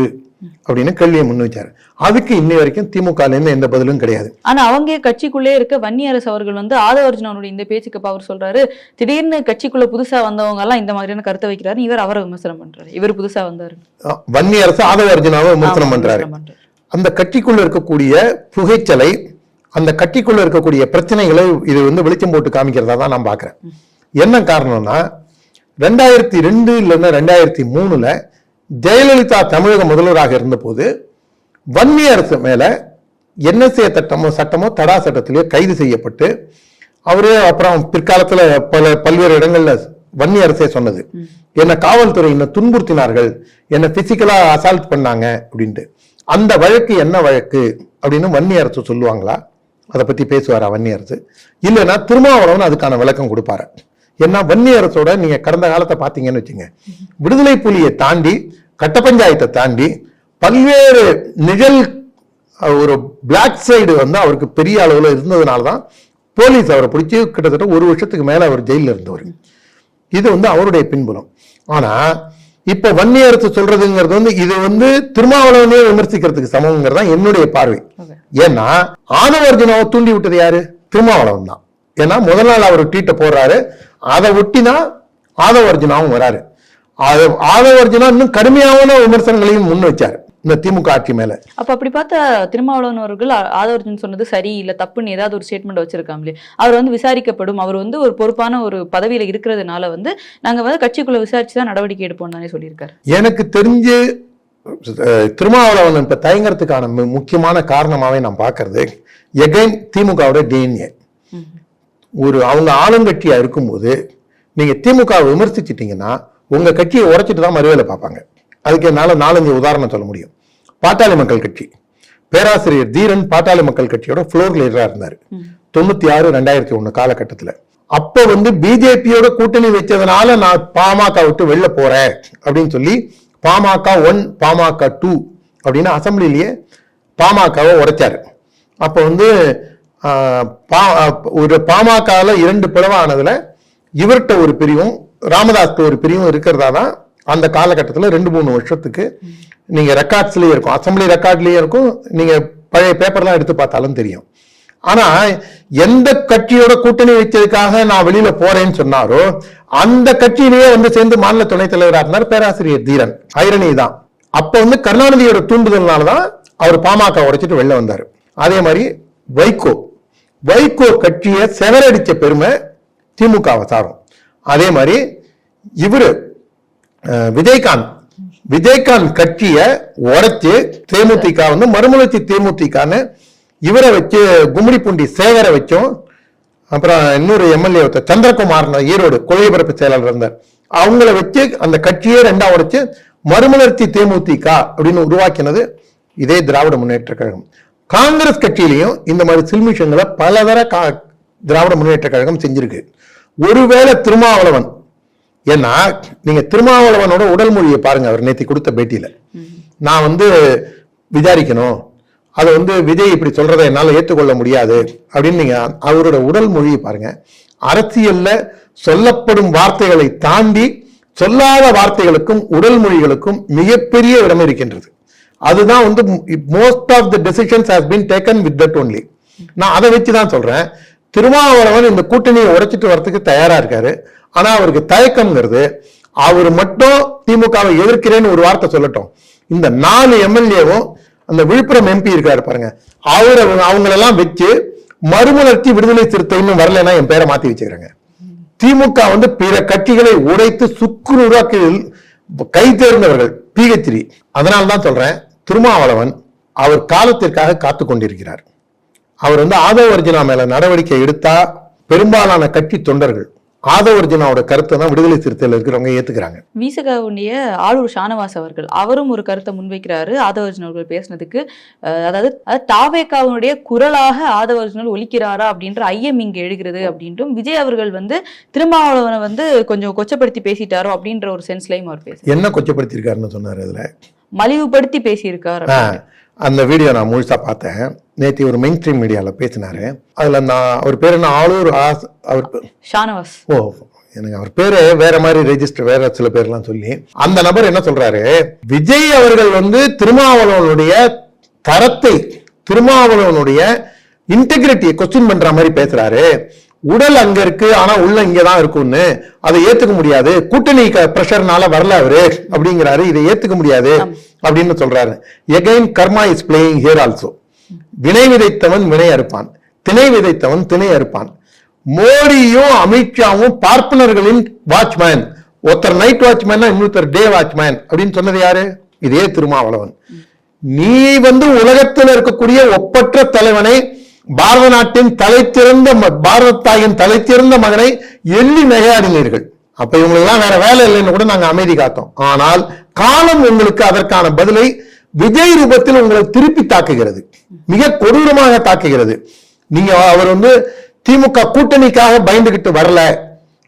அப்படின்னு கேள்வியை முன் வச்சாரு அதுக்கு இன்னி வரைக்கும் திமுக இருந்து எந்த பதிலும் கிடையாது. ஆனா அவங்க கட்சிக்குள்ளே இருக்க வன்னியரசு அவர்கள் வந்து ஆதவர்ஜுன் அவருடைய இந்த பேச்சுக்கு அவர் சொல்றாரு திடீர்னு கட்சிக்குள்ள புதுசா வந்தவங்க எல்லாம் இந்த மாதிரியான கருத்தை வைக்கிறாரு இவர் அவரை விமர்சனம் பண்றாரு. இவர் புதுசா வந்தாரு. வன்னி அரசு ஆதவ அர்ஜுனாவை விமர்சனம் ஆமா, பண்றாரு விமர்சனம் பண்றாரு. அந்த கட்சிக்குள்ள இருக்கக்கூடிய புகைச்சலை அந்த கட்டிக்குள்ளே இருக்கக்கூடிய பிரச்சனைகளை இது வந்து வெளிச்சம் போட்டு காமிக்கிறதா தான் நான் பார்க்குறேன். என்ன காரணம்னா ரெண்டாயிரத்தி ரெண்டு இல்லைன்னா ரெண்டாயிரத்தி மூணுல ஜெயலலிதா தமிழக முதல்வராக இருந்தபோது வன்னி அரசு மேலே என்எஸ்ஏ சட்டமோ சட்டமோ தடா சட்டத்திலேயே கைது செய்யப்பட்டு அவரு அப்புறம் பிற்காலத்தில் பல பல்வேறு இடங்களில் வன்னி அரசே சொன்னது. என்ன காவல்துறையினர் துன்புறுத்தினார்கள் என்னை பிசிக்கலாக அசால்ட் பண்ணாங்க அப்படின்ட்டு. அந்த வழக்கு என்ன வழக்கு அப்படின்னு வன்னி அரசு சொல்லுவாங்களா? அதை பற்றி பேசுவார் வன்னியரசு? இல்லைன்னா திருமாவளவன் அதுக்கான விளக்கம் கொடுப்பாரு. ஏன்னா வன்னியரசோட நீங்கள் கடந்த காலத்தை பார்த்தீங்கன்னு வச்சுங்க. விடுதலை புலியை தாண்டி கட்ட பஞ்சாயத்தை தாண்டி பல்வேறு நிழல் ஒரு பிளாக் சைடு வந்து அவருக்கு பெரிய அளவில் இருந்ததுனால தான் போலீஸ் அவரை பிடிச்சி கிட்டத்தட்ட ஒரு வருஷத்துக்கு மேலே அவர் ஜெயிலில் இருந்தவர். இது வந்து அவருடைய பின்புலம். ஆனால் இப்ப வன்னி அரசு சொல்றதுங்கிறது வந்து இது வந்து திருமாவளவனே விமர்சிக்கிறதுக்கு சமம்ங்கிறது தான் என்னுடைய பார்வை. ஏன்னா ஆதவர்ஜுனாவை தூண்டி விட்டது யாரு? திருமாவளவன் தான். ஏன்னா முதல் நாள் அவர் ட்வீட்டை போடுறாரு அதை ஒட்டினா ஆதவர்ஜுனாவும் வராரு. ஆதவர்ஜுனா இன்னும் கடுமையான விமர்சனங்களையும் முன் வச்சாரு. இந்த திமுக ஆட்சி மேல. அப்ப அப்படி பார்த்தா திருமாவளவன் அவர்கள் ஆதவர்ஜுன் சொன்னது சரி இல்ல தப்புன்னு ஏதாவது ஒரு ஸ்டேட்மெண்ட் வச்சிருக்காங்களே அவர் வந்து விசாரிக்கப்படும். அவர் வந்து ஒரு பொறுப்பான ஒரு பதவியில இருக்கிறதுனால வந்து நாங்க வந்து கட்சிக்குள்ள விசாரிச்சு தான் நடவடிக்கை எடுப்போம் தானே சொல்லியிருக்காரு. எனக்கு தெரிஞ்சு திருமாவளவன் இப்ப தயங்கறதுக்கான முக்கியமான காரணமாவே நான் பார்க்கிறது எகைன் திமுகவோட டிஎன்ஏ ஒரு அவங்க ஆளுங்கட்சியா இருக்கும்போது நீங்க திமுக விமர்சிச்சிட்டீங்கன்னா உங்க கட்சியை உடைச்சிட்டு தான் மறுவேலை பார்ப்பாங்க. அதுக்கு என்னால் நாலஞ்சு உதாரணம் சொல்ல முடியும். பாட்டாளி மக்கள் கட்சி. பேராசிரியர் தீரன் பாட்டாளி மக்கள் கட்சியோட ஃப்ளோர் லீடராக இருந்தார். தொண்ணூத்தி ஆறு ரெண்டாயிரத்தி ஒன்று காலகட்டத்தில். அப்போ வந்து பிஜேபியோட கூட்டணி வச்சதுனால நான் பாமக விட்டு வெளில போறேன் அப்படின்னு சொல்லி பாமக ஒன் பாமக டூ அப்படின்னு அசம்பிளிலேயே பாமகவை உடைச்சாரு. அப்போ வந்து ஒரு பாமகவில் இரண்டு பிளவானதுல இவர்கிட்ட ஒரு பிரிவும் ராமதாஸ்க்கு ஒரு பிரிவும் இருக்கிறதா தான் அந்த காலகட்டத்தில் ரெண்டு மூணு வருஷத்துக்கு நீங்கள் ரெக்கார்ட்ஸ்லேயே இருக்கும். அசம்பிளி ரெக்கார்ட்லேயே இருக்கும். நீங்கள் பழைய பேப்பர்லாம் எடுத்து பார்த்தாலும் தெரியும். ஆனால் எந்த கட்சியோட கூட்டணி வைத்ததுக்காக நான் வெளியில் போறேன்னு சொன்னாரோ அந்த கட்சியிலேயே வந்து சேர்ந்து மாநில துணைத் தலைவராக இருந்தார் பேராசிரியர் தீரன். ஐரணி தான். அப்போ வந்து கருணாநிதியோட தூண்டுதல்னால தான் அவர் பாமக உடைச்சிட்டு வெளில வந்தார். அதே மாதிரி வைகோ. வைகோ கட்சியை செவரடித்த பெருமை திமுகவை சாரும். அதே மாதிரி இவர் விஜயகாந்த். விஜயகாந்த் கட்சியை உடைச்சு தேமுதிக வந்து மறுமலர்ச்சி தேமுதிகான்னு இவரை வச்சு கும்மிடிப்பூண்டி சேகரை வச்சோம். அப்புறம் இன்னொரு எம்எல்ஏ ஒருத்தர் சந்திரகுமார் ஈரோடு கொள்கைபரப்பு செயலாளர் இருந்தார். அவங்கள வச்சு அந்த கட்சியே ரெண்டா உடைச்சு மறுமலர்ச்சி தேமுதிக அப்படின்னு உருவாக்கினது இதே திராவிட முன்னேற்ற கழகம். காங்கிரஸ் கட்சியிலையும் இந்த மாதிரி சில்மிஷங்களை பலதர கா திராவிட முன்னேற்ற கழகம் செஞ்சிருக்கு. ஒருவேளை திருமாவளவன் ஏன்னா நீங்க திருமாவளவனோட உடல் மொழியை பாருங்க அவர் நேத்தி கொடுத்த பேட்டியில. நான் வந்து விசாரிக்கணும். அதை வந்து விஜய் இப்படி சொல்றதை என்னால ஏற்றுக்கொள்ள முடியாது அப்படின்னு நீங்க அவரோட உடல் மொழியை பாருங்க. அரசியல்ல சொல்லப்படும் வார்த்தைகளை தாண்டி சொல்லாத வார்த்தைகளுக்கும் உடல் மொழிகளுக்கும் மிகப்பெரிய இடம் இருக்கின்றது. அதுதான் வந்து most of the decisions has been taken with that only நான் அதை வச்சு தான் சொல்றேன். திருமாவளவன் இந்த கூட்டணியை உடைச்சிட்டு வரத்துக்கு தயாரா இருக்காரு. ஆனா அவருக்கு தயக்கம்ங்கிறது அவர் மட்டும் திமுகவை எதிர்க்கிறேன்னு ஒரு வார்த்தை சொல்லட்டும். இந்த நாலு எம்எல்ஏவும் அந்த விழுப்புரம் எம்பி இருக்காரு பாருங்க. அவர் அவங்களெல்லாம் வச்சு மறுமலர்ச்சி விடுதலை சிறுத்தைன்னு இன்னும் வரலைன்னா என் பேரை மாத்தி வச்சுக்கிறாங்க. திமுக வந்து பிற கட்சிகளை உடைத்து சுக்குநூறாக்கி கை தேர்ந்தவர்கள் பிஹெச்டி அதனால தான் சொல்றேன் திருமாவளவன் அவர் காலத்திற்காக காத்து கொண்டிருக்கிறார். அவர் வந்து ஆதவ அர்ஜுனா மேல நடவடிக்கை எடுத்தா பெரும்பாலான கட்சி தொண்டர்கள் ஆதவ அர்ஜுனாவோட கருத்தை தான் விடுதலை சிறுத்தையில் இருக்கிறவங்க ஏத்துக்கிறாங்க. வீசகவுடைய ஆளூர் ஷானவாஸ் அவர்கள் அவரும் ஒரு கருத்தை முன்வைக்கிறாரு ஆதவர்ஜுன் அவர்கள் பேசினதுக்கு. அதாவது தாவேக்காவுடைய குரலாக ஆதவர்ஜுனல் ஒலிக்கிறாரா அப்படின்ற ஐயம் இங்க எழுகிறது அப்படின்ட்டும் விஜய் அவர்கள் வந்து திருமாவளவனை வந்து கொஞ்சம் கொச்சப்படுத்தி பேசிட்டாரோ அப்படின்ற ஒரு சென்ஸ்லயும் அவர் பேச என்ன கொச்சப்படுத்தியிருக்காருன்னு சொன்னாரு அதுல? மலிவுபடுத்தி பேசியிருக்கார் அந்த வீடியோ நான் முழுசா பார்த்தேன். நேத்தி ஒரு மெயின் ஸ்ட்ரீம் மீடியால பேசினாரு. அதுல நான் அவர் பேர் என்ன? ஆளூர் ஆஸ் அவர் ஷானவாஸ். ஓ எனக்கு அவர் பேரு வேற மாதிரி ரெஜிஸ்டர் வேற சில பேர்லாம் சொல்லி. அந்த நபர் என்ன சொல்றாரு? விஜய் அவர்கள் வந்து திருமாவளவனுடைய தரத்தை திருமாவளவனுடைய இன்டெகிரிட்டியை கொஸ்டின் பண்ற மாதிரி பேசுறாரு. உடல் அங்க இருக்கு ஆனா உள்ள இங்கதான் இருக்கும்னு அதை ஏத்துக்க முடியாது. கூட்டணி பிரஷர்னால வரல அவரு அப்படிங்கிறாரு. இதை ஏத்துக்க முடியாது அப்படின்னு சொல்றாரு. Again karma is playing here also வினை விதைத்தவன் வினை அறுப்பான். திணை விதைத்தவன் திணை அறுப்பான். மோடியும் அமித்ஷாவும் பார்ப்பனர்களின் வாட்ச்மேன் ஒருத்தர் நைட் வாட்ச்மேன் இன்னொருத்தர் டே வாட்ச்மேன் அப்படின்னு சொன்னது யாரு? இதே திருமாவளவன். நீ வந்து உலகத்தில் இருக்கக்கூடிய ஒப்பற்ற தலைவனை பாரத நாட்டின் தலைத்திறந்த பாரத தாயின் தலைத்திறந்த மகனை எள்ளி நகையாடினீர்கள். அப்ப இவங்களுக்கெல்லாம் வேற வேலை இல்லைன்னு கூட நாங்க அமைதி காத்தோம். ஆனால் காலம் உங்களுக்கு அதற்கான பதிலை விஜய் ரூபத்தில் உங்களை திருப்பி தாக்குகிறது. மிக கொடூரமாக தாக்குகிறது. நீங்க அவர் வந்து திமுக கூட்டணிக்காக பயந்துகிட்டு வரல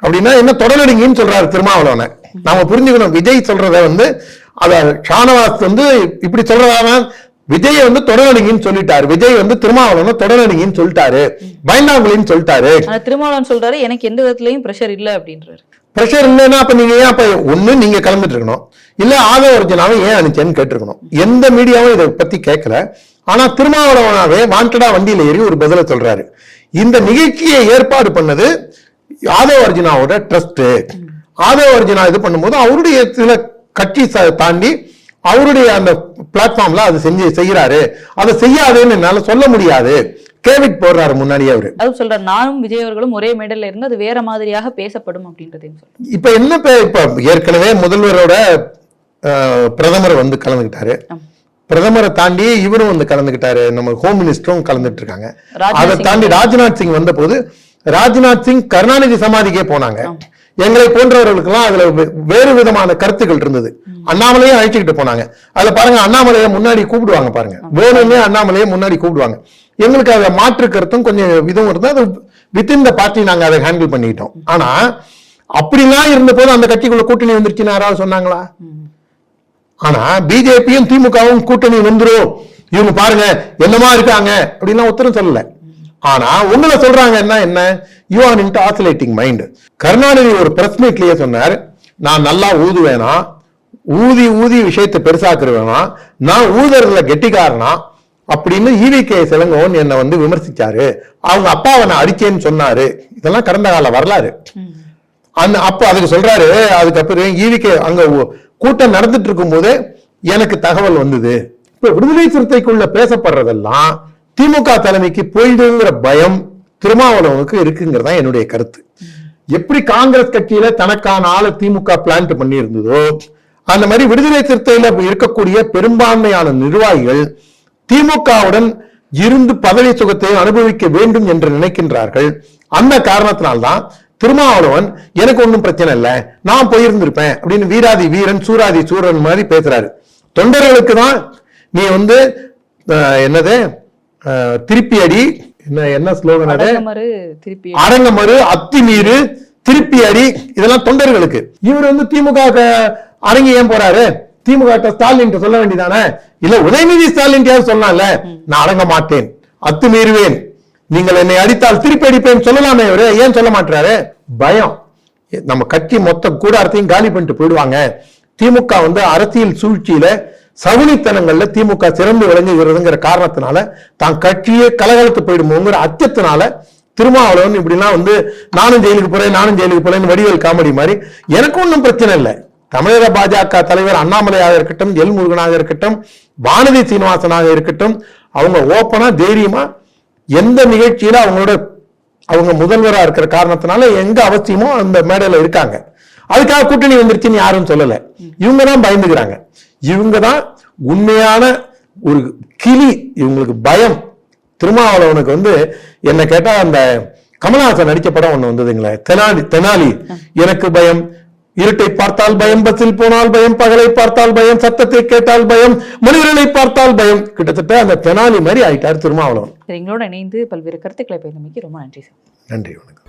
அப்படின்னா என்ன தொடரடிங்கன்னு சொல்றாரு திருமாவளவனை. நாம புரிஞ்சுக்கணும். விஜய் சொல்றத வந்து அத ஷானவாஸ் வந்து இப்படி சொல்றதான விஜய் வந்து தொடரடிங்கன்னு சொல்லிட்டாரு. விஜய் வந்து திருமாவளவனை தொடரடிங்கன்னு சொல்லிட்டாரு. பயந்தாங்குழின்னு சொல்லிட்டாரு. திருமாவளவன் சொல்றாரு எனக்கு எந்த விதத்துலயும் பிரஷர் இல்ல அப்படின்றாரு. பிரஷர் இல்லைன்னா அப்ப நீங்க ஏன் அப்ப ஒண்ணு நீங்க கலந்துட்டு இருக்கணும்? இல்ல ஆதவ ஒரிஜினாவை ஏன் அனுச்சேன்னு கேட்டிருக்கணும்? எந்த மீடியாவும் இதை பத்தி கேட்கல. ஆனா திருமாவளவனாவே வாண்டடா வண்டியில ஏறி ஒரு பதில சொல்றாரு. இந்த நிகழ்ச்சியை ஏற்பாடு பண்ணது ஆதவ அர்ஜுனாவோட ட்ரஸ்ட் ஆதவ அர்ஜுனா இது பண்ணும்போது அவருடைய சில கட்சி தாண்டி அவருடைய அந்த பிளாட்ஃபார்ம்ல அது செஞ்சு செய்யறாரு அதை செய்யாதுன்னு என்னால சொல்ல முடியாது. கேவிட் போடுறாரு முன்னாடியே அவரு. அதுவும் சொல்றாரு நானும் விஜய் அவர்களும் ஒரே மேடல்ல இருந்து அது வேற மாதிரியாக பேசப்படும் அப்படின்றதையும் இப்ப என்ன இப்ப ஏற்கனவே முதல்வரோட பிரதமர் வந்து கலந்துக்கிட்டாரு ஆமா. பிரதமரை தாண்டி இவரும் வந்து கலந்துக்கிட்டாரு நம்ம ஹோம் மினிஸ்டரும் கலந்துட்டு இருக்காங்க அதை தாண்டி ராஜ்நாத் சிங் வந்த போது ராஜ்நாத் சிங் கருணாநிதி சமாதிக்கே போனாங்க. எங்களை போன்றவர்களுக்கெல்லாம் அதுல வேறு விதமான கருத்துக்கள் இருந்தது. அண்ணாமலையே அழைச்சிக்கிட்டு போனாங்க. அதுல பாருங்க அண்ணாமலையை முன்னாடி கூப்பிடுவாங்க பாருங்க. வேணும்னே அண்ணாமலையை முன்னாடி கூப்பிடுவாங்க. எங்களுக்கு அதுல மாற்று கருத்தும் கொஞ்சம் இதுவும் இருந்தா அது வித்தின் த பார்ட்டி நாங்க அதை ஹேண்டில் பண்ணிட்டோம் ஆனா அப்படிலாம் இருந்த போது அந்த கட்சிக்குள்ள கூட்டணி வந்துருச்சுன்னு யாராவது சொன்னாங்களா? ஆனா பிஜேபியும் திமுகவும் கூட்டணி வந்துரும். இவங்க பாருங்க என்னமா இருக்காங்க? அப்படின்லாம் உத்தரம் சொல்லல. ஆனா உங்களை சொல்றாங்க என்ன? என்ன you are in oscillating mind Karunanidhi ஒரு பிரஸ் மீட்லயே சொன்னார் நான் நல்லா ஊதுவேனா? ஊதி ஊதி விஷயத்தை பெருசாக்குருவேனா நான் ஊதுறதுல கெட்டிக்காரனா? அப்படின்னு ஈவி கே சிலங்கோன் என்னை வந்து விமர்சிச்சாரு. அவங்க அப்பா அவனை அடிச்சேன்னு சொன்னாரு. இதெல்லாம் கடந்த கால வரலாறு. அந்த அப்போ அதுக்கு சொல்றாரு அதுக்கப்புறம் ஈவிக்கு அங்க கூட்டம் நடந்துட்டு இருக்கும் போது எனக்கு தகவல் வந்தது. இப்ப விடுதலை சிறுத்தைக்குள்ள பேசப்படுறதெல்லாம் திமுக தலைமைக்கு போயிடுங்கிற பயம் திருமாவளவனுக்கு இருக்குங்கிறதா என்னுடைய கருத்து. எப்படி காங்கிரஸ் கட்சியில தனக்கான ஆளை திமுக பிளான்ட் பண்ணி இருந்ததோ அந்த மாதிரி விடுதலை சிறுத்தையில இருக்கக்கூடிய பெரும்பான்மையான நிர்வாகிகள் திமுகவுடன் இருந்து பதவி சுகத்தை அனுபவிக்க வேண்டும் என்று நினைக்கின்றார்கள். அந்த காரணத்தினால்தான் திருமாவளவன் எனக்கு ஒன்றும் பிரச்சனை இல்லை நான் போயிருந்திருப்பேன் அப்படின்னு வீராதி வீரன் சூராதி சூரன் மாதிரி பேசுறாரு. தொண்டர்களுக்கு தான் நீ வந்து அஹ், என்னது திருப்பி அடி. என்ன என்ன ஸ்லோகன் அது? அரங்கமறு அத்திமீறு திருப்பி அடி. இதெல்லாம் தொண்டர்களுக்கு. இவர் வந்து திமுக அரங்கி ஏன் போறாரு? திமுக ஸ்டாலின் சொல்ல வேண்டியதானே? இல்ல உதயநிதி ஸ்டாலின் சொல்லலாம்ல நான் அடங்க மாட்டேன் அத்துமீறுவேன். நீங்கள் என்னை அடித்தால் திருப்பி அடிப்பேன் சொல்லலாமே இவரு. ஏன் சொல்ல மாட்டாரு பயம். நம்ம கட்சி மொத்த கூடாரத்தையும் காலி பண்ணிட்டு போயிடுவாங்க. திமுக வந்து அரசியல் சூழ்ச்சியில சகுனித்தனங்களில் திமுக சிறந்து விளங்குகிறதுங்கிற காரணத்தினால தான் கட்சியே கலகலத்து போயிடுமோங்கிற அச்சத்தினால திருமாவளவன் இப்படிலாம் வந்து நானும் ஜெயிலுக்கு போறேன் நானும் ஜெயிலுக்கு போறேன்னு வடிவேல் காமெடி மாதிரி எனக்கு ஒன்றும் பிரச்சனை இல்லை. தமிழக பாஜக தலைவர் அண்ணாமலையாக இருக்கட்டும் எல் முருகனாக இருக்கட்டும் வானதி சீனிவாசனாக இருக்கட்டும் அவங்க ஓப்பனா தைரியமா எந்த நிகழ்ச்சியில அவங்களோட அவங்க முதல்வரா இருக்கிற காரணத்தினால எங்க அவசியமோ அந்த மேடையில இருக்காங்க. அதுக்காக கூட்டணி வந்துருச்சுன்னு யாரும் சொல்லலை. இவங்க தான் பயந்துக்கிறாங்க. இவங்க தான் உண்மையான ஒரு கிளி இவங்களுக்கு பயம். திருமாவளவனுக்கு வந்து என்ன கேட்டா அந்த கமலஹாசன் நடிச்ச படம் ஒண்ணு வந்ததுங்களே தெனாலி தெனாலி. எனக்கு பயம். இருட்டை பார்த்தால் பயம் பஸ்ஸில் போனால் பயம் பகலை பார்த்தால் பயம் சத்தத்தை கேட்டால் பயம் மனிதர்களை பார்த்தால் பயம். கிட்டத்தட்ட அந்த தெனாலி மாதிரி ஆயிட்டார் திருமாவளவன். எங்களோட இணைந்து பல்வேறு கருத்துக்களை பகிர்ந்தமைக்கு ரொம்ப நன்றி சார். நன்றி வணக்கம்.